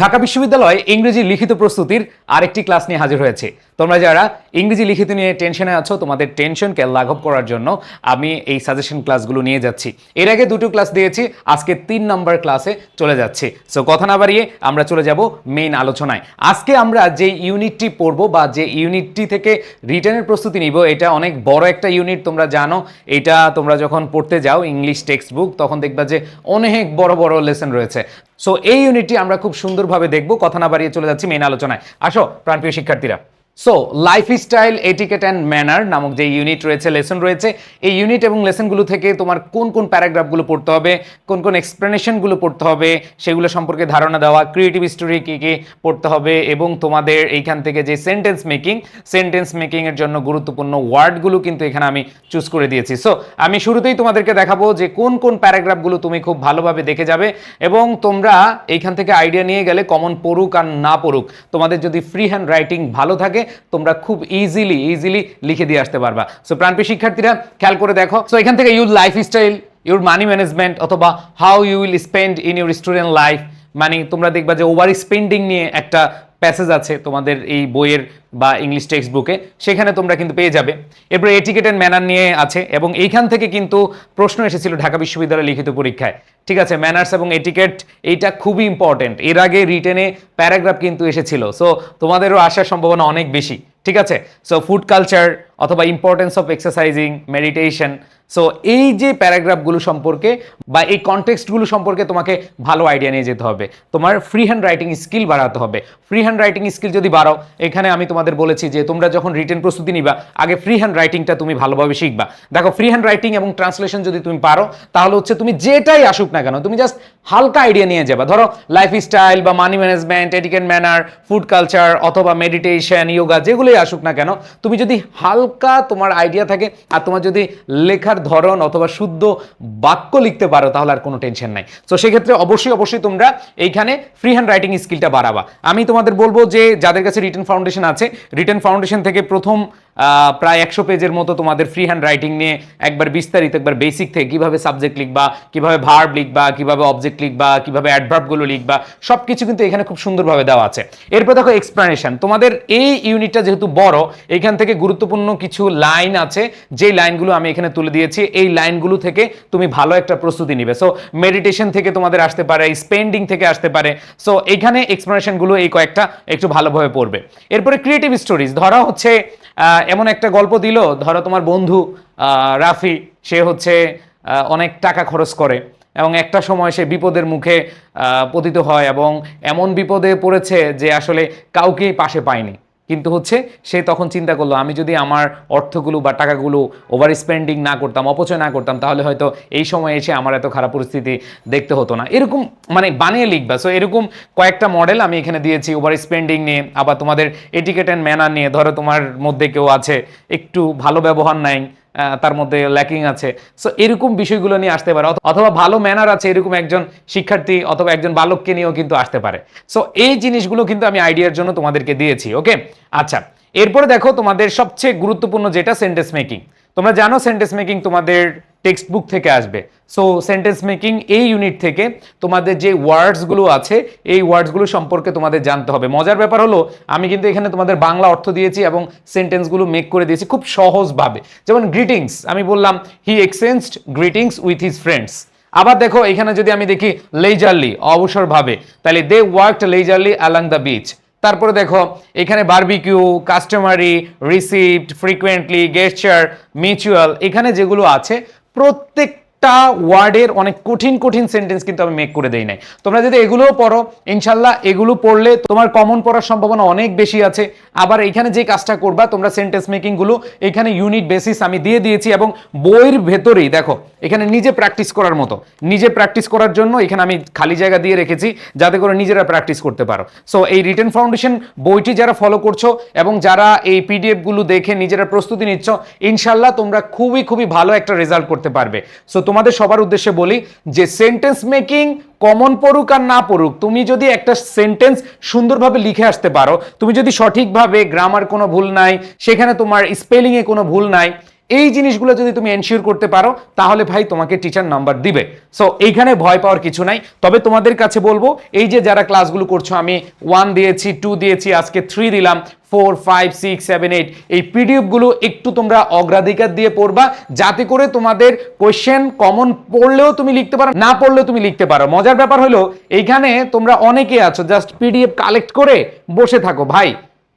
ঢাকা বিশ্ববিদ্যালয়ে ইংরেজি লিখিত প্রস্তুতির আরেকটি ক্লাস নিয়ে হাজির হয়েছে। তোমরা যারা ইংরেজি লিখিত নিয়ে টেনশনে আছো, তোমাদের টেনশনকে লাঘব করার জন্য আমি এই সাজেশন ক্লাসগুলো নিয়ে যাচ্ছি। এর আগে দুটো ক্লাস দিয়েছি, আজকে তিন নম্বর ক্লাসে চলে যাচ্ছি। সো কথা না বাড়িয়ে আমরা চলে যাব মেইন আলোচনায়। আজকে আমরা যে ইউনিটটি পড়ব বা যে ইউনিটটি থেকে রিটার্নের প্রস্তুতি নিব, এটা অনেক বড় একটা ইউনিট তোমরা জানো। এটা তোমরা যখন পড়তে যাও ইংলিশ টেক্সট বুক তখন দেখবা যে অনেক বড় বড় লেসন রয়েছে। সো এই ইউনিটটি আমরা খুব সুন্দরভাবে দেখব। কথা না বাড়িয়ে চলে যাচ্ছি মেইন আলোচনায়। আসো, প্রাণপ্রিয় শিক্ষার্থীরা। So lifestyle etiquette and manner নামক যে ইউনিট রয়েছে লেসন রয়েছে, এই ইউনিট এবং লেসনগুলো থেকে তোমার কোন কোন প্যারাগ্রাফগুলো পড়তে হবে, কোন কোন এক্সপ্লেনেশনগুলো পড়তে হবে, সেগুলো সম্পর্কে ধারণা দেওয়া ক্রিয়েটিভ স্টোরি কী কী পড়তে হবে এবং তোমাদের এইখান থেকে যে সেন্টেন্স মেকিং সেন্টেন্স মেকিংয়ের জন্য গুরুত্বপূর্ণ ওয়ার্ডগুলো কিন্তু এখানে আমি চুজ করে দিয়েছি। সো আমি শুরুতেই তোমাদেরকে দেখাবো যে কোন কোন প্যারাগ্রাফগুলো তুমি খুব ভালোভাবে দেখে যাবে এবং তোমরা এইখান থেকে আইডিয়া নিয়ে গেলে কমন পড়ুক আর না পড়ুক, তোমাদের যদি ফ্রি হ্যান্ড রাইটিং ভালো থাকে তোমরা খুব ইজিলি ইজিলি লিখে দিয়ে আসতে পারবা। সো প্রাণপ্রিয় শিক্ষার্থীরা, খেয়াল করে দেখো। সো এখান থেকে your lifestyle your money management অথবা how you will spend in your student life মানে তোমরা দেখবা যে ওভার স্পেন্ডিং নিয়ে একটা প্যাসেজ আছে তোমাদের এই বইয়ের বা ইংলিশ টেক্সট বুকে সেখানে তোমরা কিন্তু পেয়ে যাবে। এরপরে এটিকেট অ্যান্ড ম্যানার নিয়ে আছে, এবং এইখান থেকে কিন্তু প্রশ্ন এসেছিল ঢাকা বিশ্ববিদ্যালয় লিখিত পরীক্ষায়। ঠিক আছে ম্যানার্স এবং এটিকেট এইটা খুবই ইম্পর্টেন্ট এর আগে রিটেনে প্যারাগ্রাফ কিন্তু এসেছিল। সো তোমাদেরও আসার সম্ভাবনা অনেক বেশি। ঠিক আছে? সো ফুড কালচার অথবা importance of exercising meditation so এই যে প্যারাগ্রাফগুলো সম্পর্কে বা এই কনটেক্সটগুলো সম্পর্কে তোমাকে ভালো আইডিয়া নিয়ে যেতে হবে। তোমার ফ্রি হ্যান্ড রাইটিং স্কিল বাড়াতে হবে। ফ্রি হ্যান্ড রাইটিং স্কিল যদি বাড়াও, এখানে আমি তোমাদের বলেছি যে তোমরা যখন রিটেন প্রস্তুতি নিবা, আগে ফ্রি হ্যান্ড রাইটিংটা তুমি ভালোভাবে শিখবা। দেখো ফ্রি হ্যান্ড রাইটিং এবং ট্রান্সলেশন যদি তুমি পারো, তাহলে হচ্ছে তুমি যেটাই আসুক না কেন, তুমি জাস্ট হালকা আইডিয়া নিয়ে যাবা। ধরো লাইফ স্টাইল বা money management etiquette manner food culture অথবা মেডিটেশন ইয়োগা যেগুলোই আসুক না কেন, তুমি যদি হালকা তোমার আইডিয়া থাকে আর তোমার যদি লেখার ধরন অথবা শুদ্ধ বাক্য লিখতে পারো, তাহলে আর কোনো টেনশন নাই। তো সেক্ষেত্রে অবশ্যই অবশ্যই তোমরা এইখানে ফ্রি হ্যান্ড রাইটিং স্কিলটা বাড়াবা। আমি তোমাদের বলব যে, যাদের কাছে রিটেন ফাউন্ডেশন আছে রিটেন ফাউন্ডেশন থেকে প্রথম প্রায় একশো পেজের মতো তোমাদের ফ্রি হ্যান্ড রাইটিং নিয়ে একবার বিস্তারিত, একবার বেসিক থেকে কীভাবে সাবজেক্ট লিখবা, কীভাবে ভার্ব লিখবা, কীভাবে অবজেক্ট লিখবা, কীভাবে অ্যাডভার্বগুলো লিখবা সব কিছু কিন্তু এখানে খুব সুন্দরভাবে দেওয়া আছে। এরপর দেখো এক্সপ্লেনেশন তোমাদের এই ইউনিটটা যেহেতু বড়, এখান থেকে গুরুত্বপূর্ণ কিছু লাইন আছে, যেই লাইনগুলো আমি এখানে তুলে দিয়েছি, এই লাইনগুলো থেকে তুমি ভালো একটা প্রস্তুতি নিবে। সো মেডিটেশন থেকে তোমাদের আসতে পারে স্পেন্ডিং থেকে আসতে পারে। সো এখানে এক্সপ্লেনেশনগুলো এই কয়েকটা একটু ভালোভাবে পড়বে। এরপরে ক্রিয়েটিভ স্টোরিজ ধরা হচ্ছে এমন একটা গল্প দিল, ধরো তোমার বন্ধু রাফি, সে হচ্ছে অনেক টাকা খরচ করে এবং একটা সময় সে বিপদের মুখে পতিত হয় এবং এমন বিপদে পড়েছে যে আসলে কাউকেই পাশে পায়নি। কিন্তু হচ্ছে সে তখন চিন্তা করল, আমি যদি আমার অর্থগুলো বা টাকাগুলো ওভার স্পেন্ডিং না করতাম, অপচয় না করতাম, তাহলে হয়তো এই সময় এসে আমার এত খারাপ পরিস্থিতি দেখতে হতো না। এরকম মানে বানিয়ে লিখবা। সো এরকম কয়েকটা মডেল আমি এখানে দিয়েছি ওভার স্পেন্ডিং নিয়ে, আবার তোমাদের এটিকেট অ্যান্ড ম্যানার নিয়ে। ধরো তোমার মধ্যে কেউ আছে, একটু ভালো ব্যবহার নাই তার মধ্যে ল্যাকিং আছে। সো এরকম বিষয়গুলো নিয়ে আসতে পারে। অথবা ভালো ম্যানার আছে এরকম একজন শিক্ষার্থী অথবা একজন বালককে নিয়েও কিন্তু আসতে পারে। সো এই জিনিসগুলো কিন্তু আমি আইডিয়ার জন্য তোমাদেরকে দিয়েছি ওকে আচ্ছা এরপরে দেখো তোমাদের সবচেয়ে গুরুত্বপূর্ণ যেটা সেন্টেন্স মেকিং তোমরা জানো সেন্টেন্স মেকিং তোমাদের টেক্সট বুক থেকে আসবে। সো সেন্টেন্স মেকিং এই ইউনিট থেকে তোমাদের যে ওয়ার্ডসগুলো আছে, এই ওয়ার্ডসগুলো সম্পর্কে তোমাদের জানতে হবে। মজার ব্যাপার হলো, আমি কিন্তু এখানে তোমাদের বাংলা অর্থ দিয়েছি এবং সেন্টেন্সগুলো মেক করে দিয়েছি খুব সহজভাবে। যেমন গ্রিটিংস আমি বললাম he exchanged greetings with his friends আবার দেখো, এখানে যদি আমি দেখি লেজারলি অবসরভাবে। তাহলে they walked leisurely along the beach তারপরে দেখো এখানে barbecue customary receipt frequently gesture mutual এখানে যেগুলো আছে প্রত্যেকটা ওয়ার্ডের অনেক কঠিন কঠিন সেন্টেন্স কিন্তু আমি মেক করে দেই নাই। তোমরা যদি এগুলোও পড়ো ইনশাল্লাহ এগুলো পড়লে তোমার কমন পড়ার সম্ভাবনা অনেক বেশি আছে। আবার এখানে যে কাজটা করবা, তোমরা সেন্টেন্স মেকিংগুলো এখানে ইউনিট বেসিস আমি দিয়ে দিয়েছি এবং বইয়ের ভেতরেই দেখো, এখানে নিজে প্র্যাকটিস করার মতো। নিজে প্র্যাকটিস করার জন্য এখানে আমি খালি জায়গা দিয়ে রেখেছি, যাতে করে নিজেরা প্র্যাকটিস করতে পারো। সো এই রিটেন ফাউন্ডেশন বইটি যারা ফলো করছ এবং যারা এই পিডিএফগুলো দেখে নিজেরা প্রস্তুতি নিচ্ছ ইনশাল্লাহ তোমরা খুবই খুবই ভালো একটা রেজাল্ট করতে পারবে। সো তোমাদের সবার উদ্দেশ্যে বলি যে সেন্টেন্স মেকিং কমন পড়ুক আর না পড়ুক, তুমি যদি একটা সেন্টেন্স সুন্দরভাবে লিখে আসতে পারো, তুমি যদি সঠিকভাবে গ্রামার কোনো ভুল নাই, সেখানে তোমার স্পেলিংয়ে কোনো ভুল নাই এই জিনিসগুলো যদি তুমি এনশিওর করতে পারো, তাহলে ভাই তোমাকে টিচার নাম্বার দিবে। সো এইখানে ভয় পাওয়ার কিছু নাই। তবে তোমাদের কাছে বলব, এই যে যারা ক্লাসগুলো করছ, আমি ওয়ান দিয়েছি টু দিয়েছি, আজকে থ্রি দিলাম four five six seven eight এই পিডিএফগুলো একটু তোমরা অগ্রাধিকার দিয়ে পড়বা, যাতে করে তোমাদের কোয়েশ্চেন কমন পড়লেও তুমি লিখতে পারো, না পড়লেও তুমি লিখতে পারো। মজার ব্যাপার হলো, এইখানে তোমরা অনেকে আছো জাস্ট পিডিএফ কালেক্ট করে বসে থাকো, ভাই।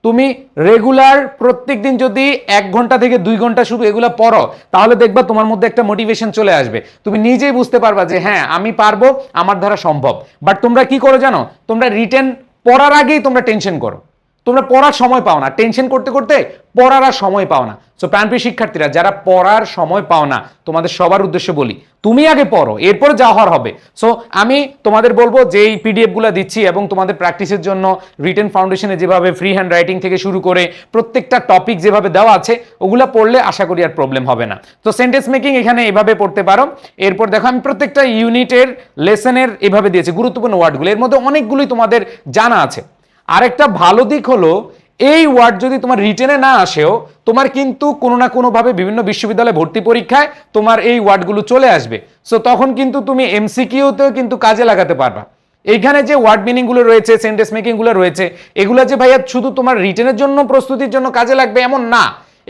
তুমি রেগুলার প্রত্যেক দিন যদি এক ঘণ্টা থেকে দুই ঘণ্টা শুধু এগুলো পড়ো, তাহলে দেখবা তোমার মধ্যে একটা মোটিভেশন চলে আসবে। তুমি নিজেই বুঝতে পারবা যে হ্যাঁ আমি পারব, আমার দ্বারা সম্ভব। বাট তোমরা কি করো জানো? তোমরা রিটেন পড়ার আগেই তোমরা টেনশন করো। তোমরা পড়ার সময় পাও না। টেনশন করতে করতে পড়ার আর সময় পাও না। সো প্রাণপ্রিয় শিক্ষার্থীরা, যারা পড়ার সময় পাও না, তোমাদের সবার উদ্দেশ্যে বলি, তুমি আগে পড়ো, এরপর যা হওয়ার হবে। সো আমি তোমাদের বলব যে এই পিডিএফগুলো দিচ্ছি এবং তোমাদের প্র্যাকটিসের জন্য রিটেন ফাউন্ডেশনে যেভাবে ফ্রি হ্যান্ড রাইটিং থেকে শুরু করে প্রত্যেকটা টপিক যেভাবে দেওয়া আছে, ওগুলো পড়লে আশা করি আর প্রবলেম হবে না। তো সেন্টেন্স মেকিং এখানে এভাবে পড়তে পারো। এরপর দেখো, আমি প্রত্যেকটা ইউনিটের লেসনের এভাবে দিয়েছি, গুরুত্বপূর্ণ ওয়ার্ডগুলো এর মধ্যে অনেকগুলোই তোমাদের জানা আছে। আরেকটা ভালো দিক হলো, এই ওয়ার্ড যদি তোমার রিটেনে না আসেও, তোমার কিন্তু কোনো না কোনোভাবে বিভিন্ন বিশ্ববিদ্যালয়ে ভর্তি পরীক্ষায় তোমার এই ওয়ার্ডগুলো চলে আসবে। সো তখন কিন্তু তুমি এমসিকিউতেও কিন্তু কাজে লাগাতে পারবা। এইখানে যে ওয়ার্ড মিনিংগুলো রয়েছে, সেন্টেন্স মেকিংগুলো রয়েছে, এগুলো যে ভাইয়া শুধু তোমার রিটেনের জন্য, প্রস্তুতির জন্য কাজে লাগবে এমন না।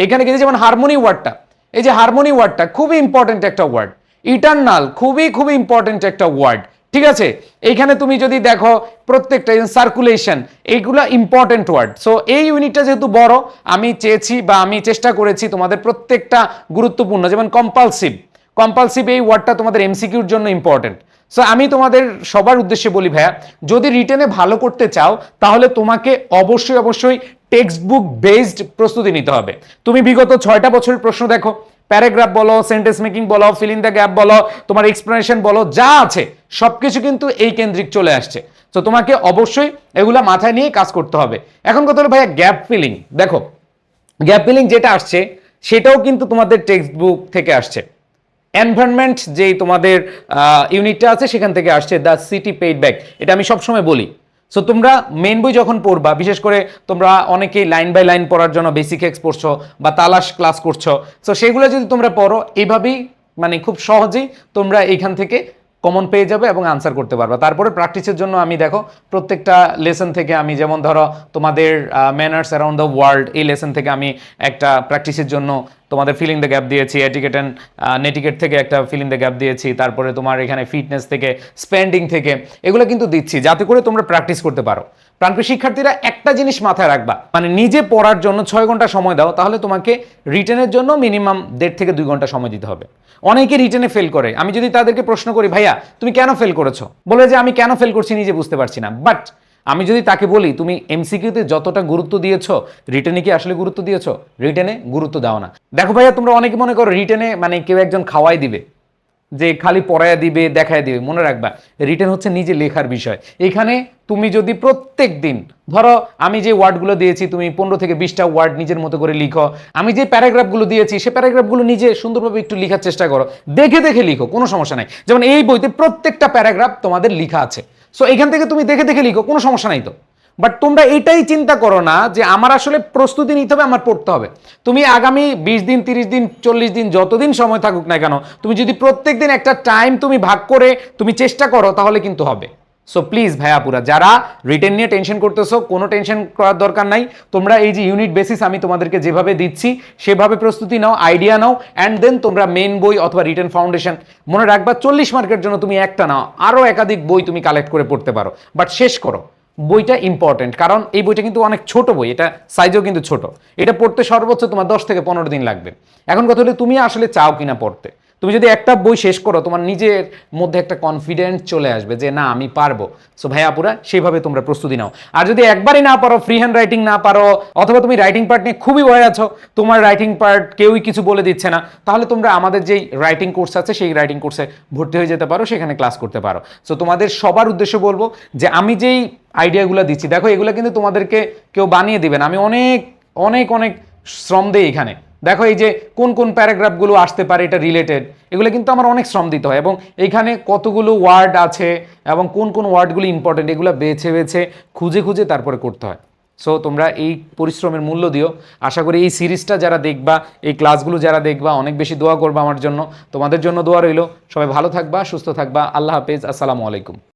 এখানে কিন্তু যেমন হারমোনি ওয়ার্ডটা, এই যে হারমোনি ওয়ার্ডটা খুবই ইম্পর্টেন্ট একটা ওয়ার্ড। ইটার্নাল খুবই খুবই ইম্পর্টেন্ট একটা ওয়ার্ড। ঠিক আছে? এইখানে তুমি যদি দেখো প্রত্যেকটা সার্কুলেশন এইগুলো ইম্পর্টেন্ট ওয়ার্ড সো এই ইউনিটটা যেহেতু বড়, আমি চেয়েছি বা আমি চেষ্টা করেছি তোমাদের প্রত্যেকটা গুরুত্বপূর্ণ, যেমন কম্পালসিভ কম্পালসিভ এই ওয়ার্ডটা তোমাদের এমসিকিউর জন্য ইম্পর্টেন্ট সো আমি তোমাদের সবার উদ্দেশ্যে বলি, ভাইয়া, যদি রিটেনে ভালো করতে চাও, তাহলে তোমাকে অবশ্যই অবশ্যই টেক্সট বুক বেসড প্রস্তুতি নিতে হবে। তুমি বিগত ছয়টা বছরের প্রশ্ন দেখো প্যারাগ্রাফ বলো, সেন্টেন্স মেকিং বলো ফিল দ্য গ্যাপ বলো, তোমার এক্সপ্লেনেশন বলো, যা আছে, সবকিছু কিন্তু এই কেন্দ্রিক চলে আসছে। তো তোমাকে অবশ্যই এগুলা মাথায় নিয়ে কাজ করতে হবে। এখন কথা হলো ভাইয়া গ্যাপ ফিলিং দেখো গ্যাপ ফিলিং যেটা আসছে, সেটাও কিন্তু তোমাদের টেক্সট বুক থেকে আসছে। এনভায়রনমেন্ট যেই তোমাদের ইউনিটটা আছে, সেখান থেকে আসছে দ্য সিটি পেইড ব্যাক এটা আমি সবসময় বলি। সো তোমরা মেন বই যখন পড়বা, বিশেষ করে তোমরা অনেকেই লাইন বাই লাইন পড়ার জন্য বেসিক এক্স পড়ছো বা তালাশ ক্লাস করছ সো সেগুলো যদি তোমরা পড়ো, এভাবেই মানে খুব সহজেই তোমরা এইখান থেকে কমন পেয়ে যাবে এবং আনসার করতে পারবে। তারপরে প্র্যাকটিসের জন্য আমি দেখো, প্রত্যেকটা লেসন থেকে আমি যেমন ধরো, তোমাদের ম্যানার্স অ্যারাউন্ড দ্য ওয়ার্ল্ড এই লেসন থেকে আমি একটা প্র্যাকটিসের জন্য তোমাদের ফিলিং দ্য গ্যাপ দিয়েছি এটিকেট অ্যান্ড নেটিকেট থেকে একটা ফিলিং দ্য গ্যাপ দিয়েছি, তারপরে তোমার এখানে ফিটনেস থেকে স্পেন্ডিং থেকে, এগুলো কিন্তু দিচ্ছি, যাতে করে তোমরা প্র্যাকটিস করতে পারো। প্রাণপ্রিয় শিক্ষার্থীরা, একটা জিনিস মাথায় রাখবা। মানে নিজে পড়ার জন্য ছয় ঘণ্টা সময় দাও, তাহলে তোমাকে রিটেনের জন্য মিনিমাম দেড় থেকে দুই ঘণ্টা সময় দিতে হবে। অনেকে রিটেনে ফেল করে। আমি যদি তাদেরকে প্রশ্ন করি, ভাইয়া, তুমি কেন ফেল করেছ? বলে যে, আমি কেন ফেল করছি নিজে বুঝতে পারছি না। বাট আমি যদি তাকে বলি, তুমি এমসিকিউতে যতটা গুরুত্ব দিয়েছ, রিটেনে কি আসলে গুরুত্ব দিয়েছ? রিটেনে গুরুত্ব দাও না। দেখো ভাইয়া, তোমরা অনেকে মনে করো রিটেনে মানে কেউ একজন খাওয়াই দিবে। যে খালি পড়ায় দিবে দেখায় দিবে, মনে রাখবা রিটেন হচ্ছে নিজে লেখার বিষয়। এখানে তুমি যদি প্রত্যেক দিন, ধরো আমি যে ওয়ার্ডগুলো দিয়েছি, তুমি পনেরো থেকে বিশটা ওয়ার্ড নিজের মতো করে লিখো, আমি যে প্যারাগ্রাফগুলো দিয়েছি, সে প্যারাগ্রাফগুলো নিজে সুন্দরভাবে একটু লেখার চেষ্টা করো। দেখে দেখে লিখো, কোনো সমস্যা নাই। যেমন এই বইতে প্রত্যেকটা প্যারাগ্রাফ তোমাদের লিখা আছে। সো এখান থেকে তুমি দেখে দেখে লিখো, কোনো সমস্যা নাই তো। বাট তোমরা এটাই চিন্তা করো না যে আমার আসলে প্রস্তুতি নিতে হবে, আমার পড়তে হবে। তুমি আগামী বিশ দিন, তিরিশ দিন, চল্লিশ দিন যতদিন সময় থাকুক না কেন, তুমি যদি প্রত্যেক দিন একটা টাইম তুমি ভাগ করে তুমি চেষ্টা করো, তাহলে কিন্তু হবে। সো প্লিজ ভাইয়াপুরা যারা রিটেন নিয়ে টেনশন করতেছো, কোনো টেনশন করার দরকার নাই। তোমরা এই যে ইউনিট বেসিস আমি তোমাদেরকে যেভাবে দিচ্ছি, সেভাবে প্রস্তুতি নাও আইডিয়া নাও অ্যান্ড দেন তোমরা মেন বই অথবা রিটেন ফাউন্ডেশন মনে রাখবা, চল্লিশ মার্কের জন্য তুমি একটা নাও, আরও একাধিক বই তুমি কালেক্ট করে পড়তে পারো। বাট শেষ করো। বইটা ইম্পর্টেন্ট কারণ এই বইটা কিন্তু অনেক ছোট বই, এটা সাইজও কিন্তু ছোট। এটা পড়তে সর্বোচ্চ তোমার দশ থেকে পনেরো দিন লাগবে। এখন কথা হলে, তুমি আসলে চাও কিনা পড়তে? তুমি যদি একটা বই শেষ করো, তোমার নিজের মধ্যে একটা কনফিডেন্স চলে আসবে যে, না, আমি পারব। সো ভাইয়াপুরা সেইভাবে তোমরা প্রস্তুতি নাও। আর যদি একবারই না পারো ফ্রি হ্যান্ড রাইটিং না পারো, অথবা তুমি রাইটিং পার্ট নিয়ে খুবই ভয় আছো, তোমার রাইটিং পার্ট কেউই কিছু বলে দিচ্ছে না, তাহলে তোমরা আমাদের যেই রাইটিং কোর্স আছে, সেই রাইটিং কোর্সে ভর্তি হয়ে যেতে পারো, সেখানে ক্লাস করতে পারো। সো তোমাদের সবার উদ্দেশ্য বলব যে, আমি যেই আইডিয়াগুলো দিচ্ছি, দেখো এগুলো কিন্তু তোমাদেরকে কেউ বানিয়ে দিবেন আমি অনেক অনেক অনেক শ্রম দিই এখানে। দেখো এই যে কোন কোন প্যারাগ্রাফগুলো আসতে পারে এটা রিলেটেড এগুলো কিন্তু আমার অনেক শ্রম দিতে হয় এবং এইখানে কতগুলো ওয়ার্ড আছে এবং কোন কোন ওয়ার্ডগুলো ইম্পর্টেন্ট এগুলো বেছে বেছে, খুঁজে খুঁজে তারপরে করতে হয়। সো তোমরা এই পরিশ্রমের মূল্য দিও। আশা করি এই সিরিজটা যারা দেখবা, এই ক্লাসগুলো যারা দেখবা, অনেক বেশি দোয়া করবা আমার জন্য। তোমাদের জন্য দোয়া রইল। সবাই ভালো থাকবা, সুস্থ থাকবা। আল্লাহ হাফেজ। আসসালামু আলাইকুম।